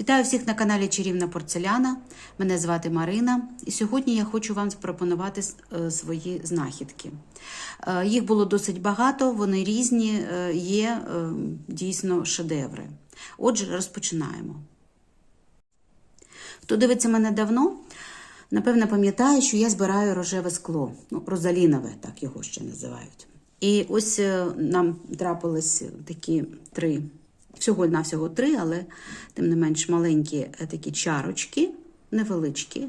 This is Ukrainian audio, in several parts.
Вітаю всіх на каналі Чарівна Порцеляна. Мене звати Марина, і сьогодні я хочу вам запропонувати е, свої знахідки. Е, Їх було досить багато, вони різні, е, є дійсно шедеври. Отже, розпочинаємо. Хто дивиться мене давно, напевно пам'ятає, що я збираю рожеве скло, ну, розалінове, так його ще називають. І ось нам трапились такі три, всього навсього три, але тим не менш маленькі е, такі чарочки, невеличкі,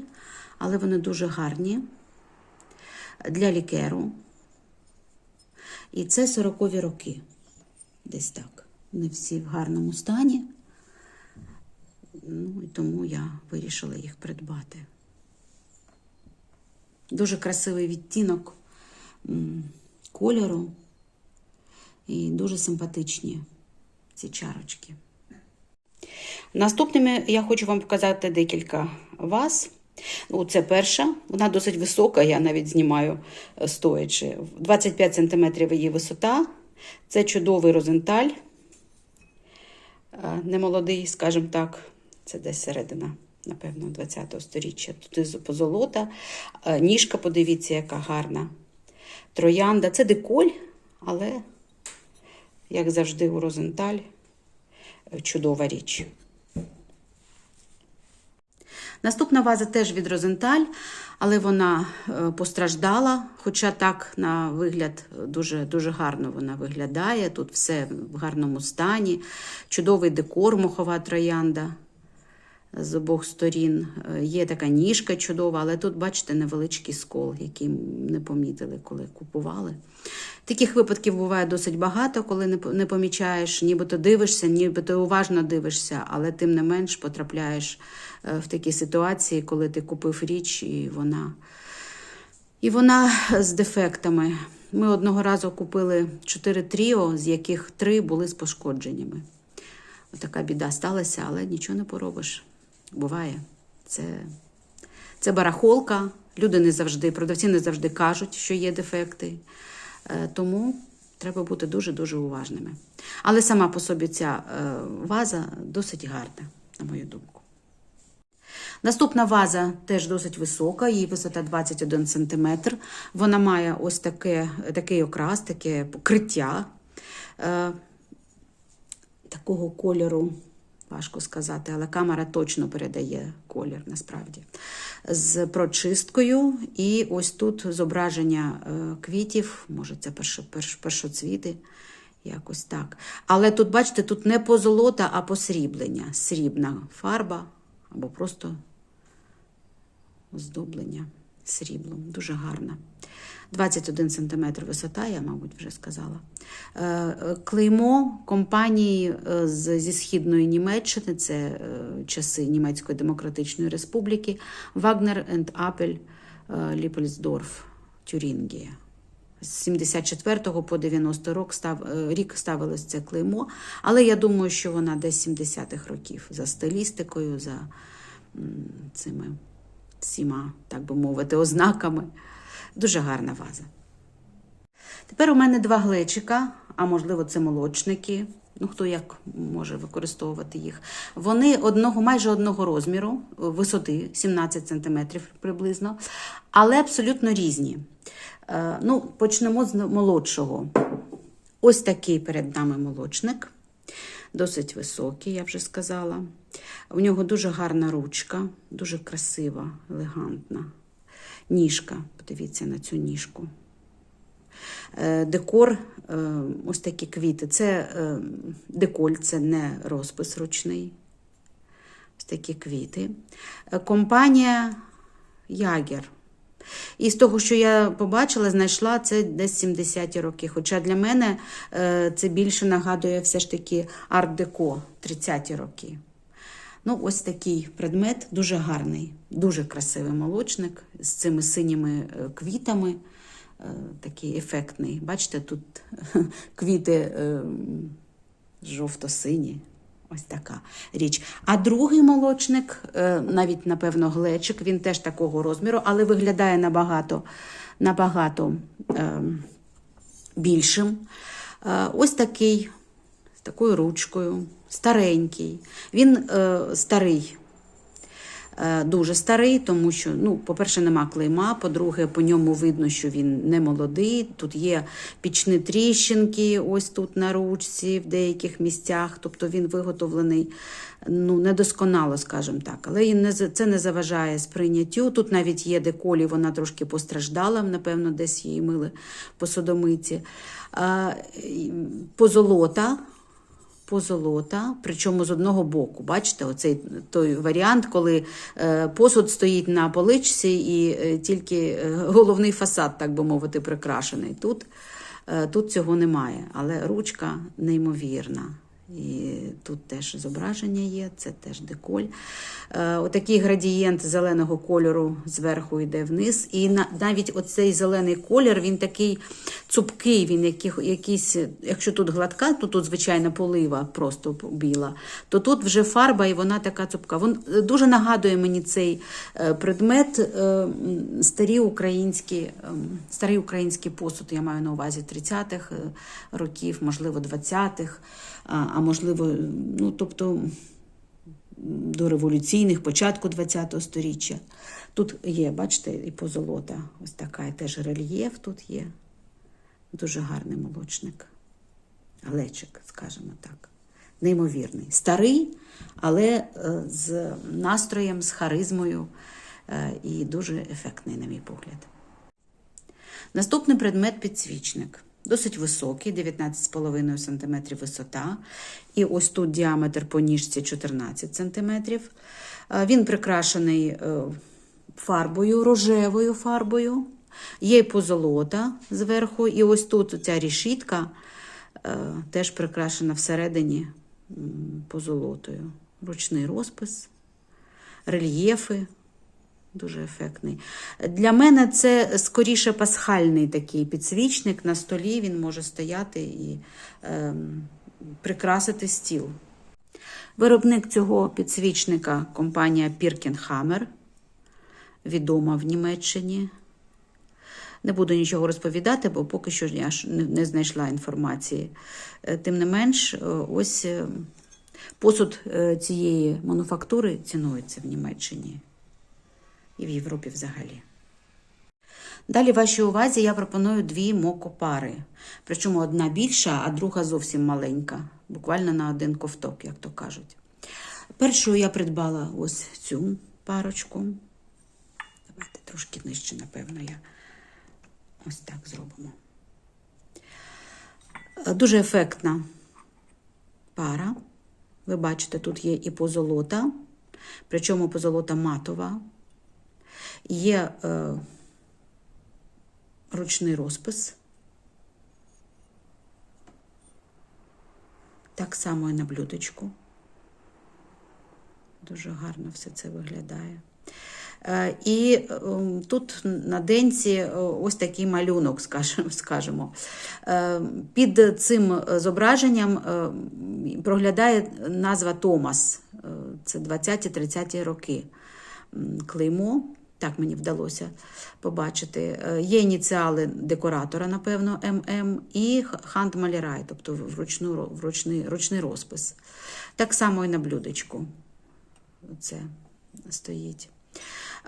але вони дуже гарні для лікеру. І це 40-ві роки. Десь так. Вони всі в гарному стані. Ну і тому я вирішила їх придбати. Дуже красивий відтінок кольору і дуже симпатичні ці чарочки. Це я хочу вам показати декілька ваз. Ну, це перша, вона досить висока, я навіть знімаю е, стоячи. 25 см її висота. Це чудовий розенталь. Е, Немолодий, скажімо так, це десь середина, напевно, 20-го сторіччя. Тут позолота. Е, Ніжка, подивіться, яка гарна. Троянда. Це деколь, але, як завжди, у Розенталь е, чудова річ. Наступна ваза теж від Розенталь, але вона е, постраждала, хоча так на вигляд дуже, дуже гарно вона виглядає. Тут все в гарному стані. Чудовий декор, мохова троянда з обох сторін. Е, Є така ніжка чудова, але тут, бачите, невеличкий скол, який не помітили, коли купували. Таких випадків буває досить багато, коли не по- не помічаєш, нібито дивишся, нібито уважно дивишся, але тим не менш потрапляєш е, в такі ситуації, коли ти купив річ, і вона, і вона з дефектами. Ми одного разу купили чотири тріо, з яких три були з пошкодженнями. Отака біда сталася, але нічого не поробиш. Буває. Це, це барахолка. Люди не завжди, продавці не завжди кажуть, що є дефекти. Е, Тому треба бути дуже-дуже уважними. Але сама по собі ця е, ваза досить гарна, на мою думку. Наступна ваза теж досить висока, її висота 21 см. Вона має ось таке, такий окрас, таке покриття. Е, такого кольору, важко сказати, але камера точно передає колір насправді. З прочисткою, і ось тут зображення е, квітів, може, це першо, перш, першоцвіти, якось так. Але тут, бачите, тут не позолота, а посріблення. Срібна фарба або просто оздоблення сріблом. Дуже гарна. 21 см висота, я, мабуть, вже сказала. Е, е, Клеймо компанії е, зі Східної Німеччини, це часи Німецької Демократичної Республіки, Вагнер енд Апель Ліпельсдорф, Тюрінгія. З 74 по 90 рік, став, рік ставилось це клеймо, але я думаю, що вона десь 70-х років за стилістикою, за цими всіма, так би мовити, ознаками. Дуже гарна ваза. Тепер у мене два глечика, а можливо, це молочники. Ну, хто як може використовувати їх. Вони одного, майже одного розміру, висоти 17 см приблизно, але абсолютно різні. Е, Ну, почнемо з молодшого. Ось такий перед нами молочник. Досить високий, я вже сказала. У нього дуже гарна ручка, дуже красива, елегантна. Ніжка, подивіться на цю ніжку. Е, Декор, е, ось такі квіти. Це е, деколь, це не розпис ручний. Ось такі квіти. Компанія Ягер. І з того, що я побачила, знайшла це десь 70-ті роки. Хоча для мене це більше нагадує все ж таки арт-деко 30-ті роки. Ну, ось такий предмет, дуже гарний, дуже красивий молочник з цими синіми е, квітами. е, Такий ефектний. Бачите, тут квіти е, жовто-сині. Ось така річ. А другий молочник, навіть, напевно, глечик, він теж такого розміру, але виглядає набагато, набагато е, більшим. Ось такий такою ручкою, старенький. Він е, старий. Е, Дуже старий, тому що, ну, по-перше, нема клейма, по-друге, по ньому видно, що він не молодий. Тут є пічні тріщинки, ось тут на ручці, в деяких місцях. Тобто він виготовлений ну, недосконало, скажімо так. Але не, це не заважає сприйняттю. Тут навіть є деколі, вона трошки постраждала, напевно, десь її мили по содомиці. А, і позолота позолота, причому з одного боку. Бачите, оцей той варіант, коли е, посуд стоїть на поличці і е, тільки е, головний фасад, так би мовити, прикрашений. Тут, тут цього немає, але ручка неймовірна. І тут теж зображення є, це теж деколь. Е, отакий градієнт зеленого кольору зверху йде вниз. І на, навіть оцей зелений колір, він такий цупкий, він якийсь, якщо тут гладка, то тут звичайна полива, просто біла, то тут вже фарба і вона така цупка. Він е, дуже нагадує мені цей е, предмет старі українські, ем, старий український посуд, я маю на увазі 30-х е, років, можливо, 20-х, а, можливо, ну тобто до революційних, початку ХХ століття. Тут є, бачите, і позолота, ось така, теж рельєф тут є. Дуже гарний молочник. Глечик, скажімо так. Неймовірний. Старий, але е, з настроєм, з харизмою е, і дуже ефектний, на мій погляд. Наступний предмет підсвічник. Досить високий, 19,5 см висота. І ось тут діаметр по ніжці 14 см. Він прикрашений е, фарбою, рожевою фарбою. Є позолота зверху. І ось тут ця рішітка е, теж прикрашена всередині позолотою. Ручний розпис, рельєфи. Дуже ефектний. Для мене це скоріше пасхальний такий підсвічник. На столі він може стояти і ем, прикрасити стіл. Виробник цього підсвічника компанія Pirkenhammer, відома в Німеччині. Не буду нічого розповідати, бо поки що я не знайшла інформації. Е, Тим не менш, е, ось е, посуд е, цієї мануфактури цінується в Німеччині і в Європі взагалі. Далі вашій увазі я пропоную дві мокопари. Причому одна більша, а друга зовсім маленька, буквально на один ковток, як то кажуть. Першою я придбала ось цю парочку. Давайте трошки нижче, напевно, я ось так зробимо. Дуже ефектна пара. Ви бачите, тут є і позолота, причому позолота матова. Є е, ручний розпис. Так само і на блюдечку. Дуже гарно все це виглядає. Е, І е, тут на денці е, ось такий малюнок, скажемо. Е, Під цим зображенням проглядає назва Томас. Це 20-30 роки. Клеймо. Так мені вдалося побачити. Е, Є ініціали декоратора, напевно, ММ, і Хант Малірай, тобто вручну, вручний, ручний розпис. Так само і на блюдечку. Це стоїть.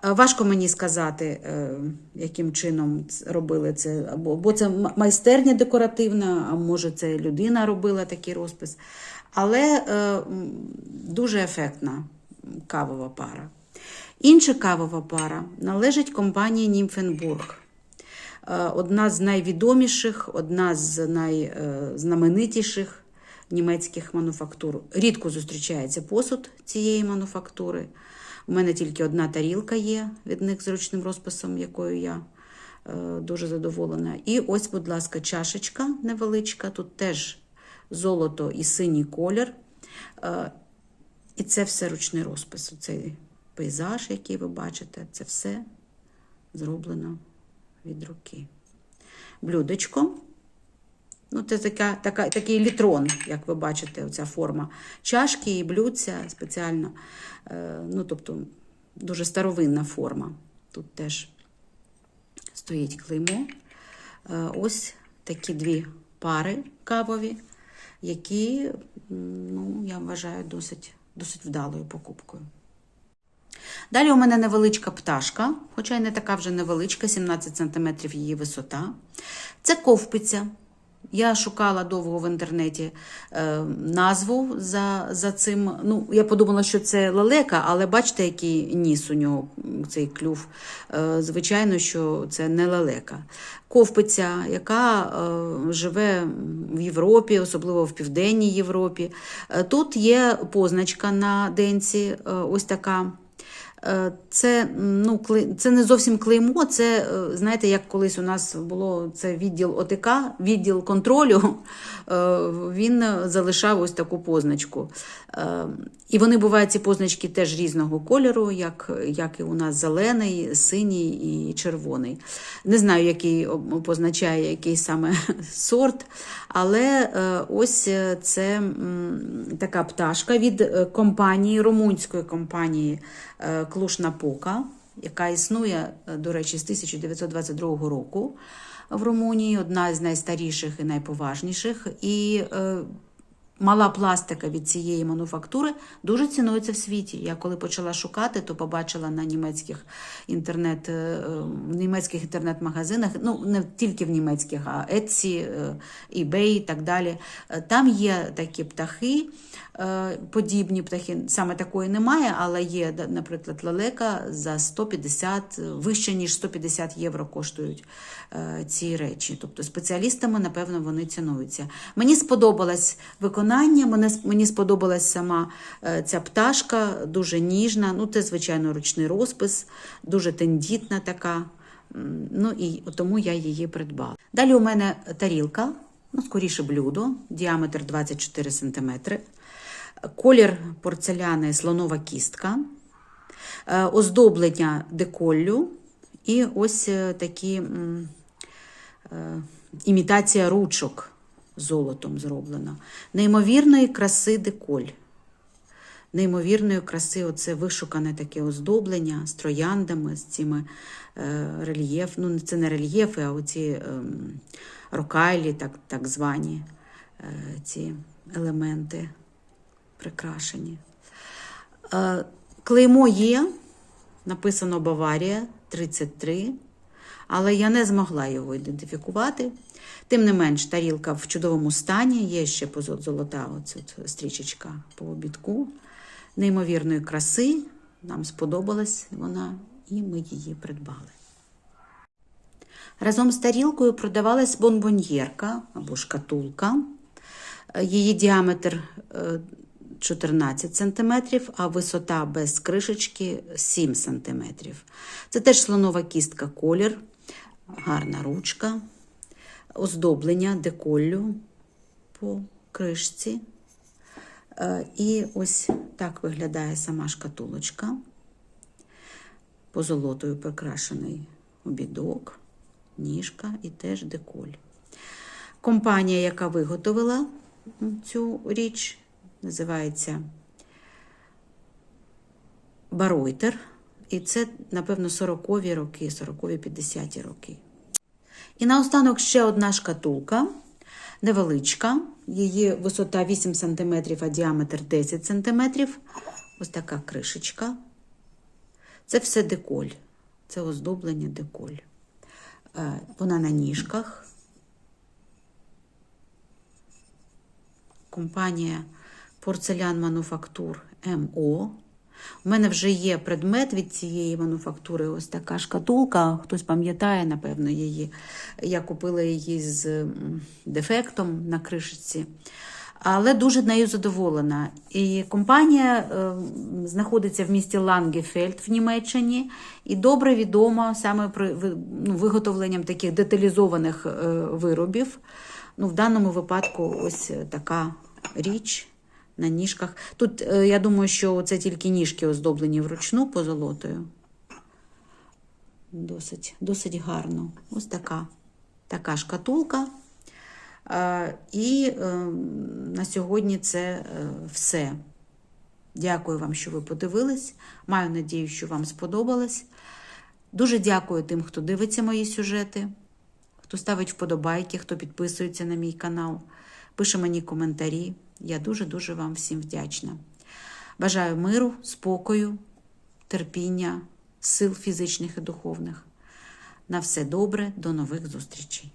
Е, Важко мені сказати, е, яким чином робили це. Бо це майстерня декоративна, а може, це людина робила такий розпис. Але дуже ефектна кавова пара. Інша кавова пара належить компанії Німфенбург. Е, Одна з найвідоміших, одна з найзнаменитіших німецьких мануфактур. Рідко зустрічається посуд цієї мануфактури. У мене тільки одна тарілка є від них з ручним розписом, якою я е, дуже задоволена. І ось, будь ласка, чашечка невеличка. Тут теж золото і синій колір. Е, і це все ручний розпис. Цей пейзаж, який ви бачите, це все зроблено від руки. Блюдечко. Ну, це така, така, такий літрон, як ви бачите, оця форма чашки і блюдця спеціально. Е, ну, тобто, дуже старовинна форма. Тут теж стоїть клеймо. Е, ось такі дві пари кавові. які, ну, я вважаю, досить, досить вдалою покупкою. Далі у мене невеличка пташка, хоча й не така вже невеличка, 17 см її висота. Це ковпиця. Я шукала довго в інтернеті е, назву за, за цим. Ну, я подумала, що це лелека, але бачите, який ніс у нього, цей клюв. Е, звичайно, що це не лелека. Ковпиця, яка е, живе в Європі, особливо в Південній Європі. Е, тут є позначка на денці, е, ось така. Е, Це, ну, це не зовсім клеймо, це, е, знаєте, як колись у нас було це відділ ОТК, відділ контролю, е, він залишав ось таку позначку. І вони бувають ці позначки теж різного кольору, як, як і у нас зелений, синій і червоний. Не знаю, який позначає який саме сорт, але ось це така пташка від компанії, румунської компанії Клушна Пока, яка існує, е, до речі, з 1922 року в Румунії, одна з найстаріших і найповажніших. І е, Мала пластика від цієї мануфактури дуже цінується в світі. Я коли почала шукати, то побачила на німецьких інтернет, е, в німецьких інтернет-магазинах, ну не тільки в німецьких, а Etsy, е, eBay і так далі. Е, Там є такі птахи, подібні птахи. Саме такої немає, але є, наприклад, лелека за 150, е, вище ніж 150 євро коштують ці речі. Тобто спеціалістами, напевно, вони цінуються. Мені сподобалось виконання, мене, мені сподобалась сама е, ця пташка, дуже ніжна. Ну, це, звичайно, ручний розпис, дуже тендітна така. Ну і тому я її придбала. Далі у мене тарілка, ну, скоріше блюдо, діаметр 24 см. Колір порцеляни слонова кістка, е, оздоблення деколлю і ось е, такі імітація ручок золотом зроблена. Неймовірної краси деколь. Неймовірної краси, оце вишукане таке оздоблення з трояндами, з цими е, рельєф, ну це не рельєфи, а оці ем, рокайлі, так, так звані е, ці елементи прикрашені. Е, клеймо є, написано Баварія 33, але я не змогла його ідентифікувати. Тим не менш, тарілка в чудовому стані, є ще золота оця стрічечка по обідку. Неймовірної краси, нам сподобалась вона, і ми її придбали. Разом з тарілкою продавалась бонбоньєрка або шкатулка. Е, Її діаметр е, 14 см, а висота без кришечки 7 см. Це теж слонова кістка колір, гарна ручка, оздоблення деколлю по кришці. Е, І ось так виглядає сама шкатулочка. Позолотою прикрашений обідок, ніжка і теж деколь. Компанія, яка виготовила цю річ, називається Баройтер. І це, напевно, 40-ві роки, 40-ві 50-ті роки. І наостанок ще одна шкатулка, невеличка. Її висота 8 см, а діаметр 10 см. Ось така кришечка. Це все деколь. Це оздоблення деколь. Е, Вона на ніжках. Компанія Порцелян Мануфактур МО. У мене вже є предмет від цієї мануфактури, ось така шкатулка. Хтось пам'ятає, напевно, її. Я купила її з дефектом на кришечці. Але дуже нею задоволена. І компанія е, знаходиться в місті Лангефельд в Німеччині і добре відома саме при ну, виготовленням таких деталізованих е, виробів. Ну, в даному випадку ось така річ на ніжках. Тут, е, я думаю, що це тільки ніжки оздоблені вручну позолотою. Досить, досить гарно. Ось така, така шкатулка. Е, І е, на сьогодні це все. Дякую вам, що ви подивились. Маю надію, що вам сподобалось. Дуже дякую тим, хто дивиться мої сюжети, хто ставить вподобайки, хто підписується на мій канал. пише мені коментарі. Я дуже-дуже вам всім вдячна. Бажаю миру, спокою, терпіння, сил фізичних і духовних. На все добре, до нових зустрічей.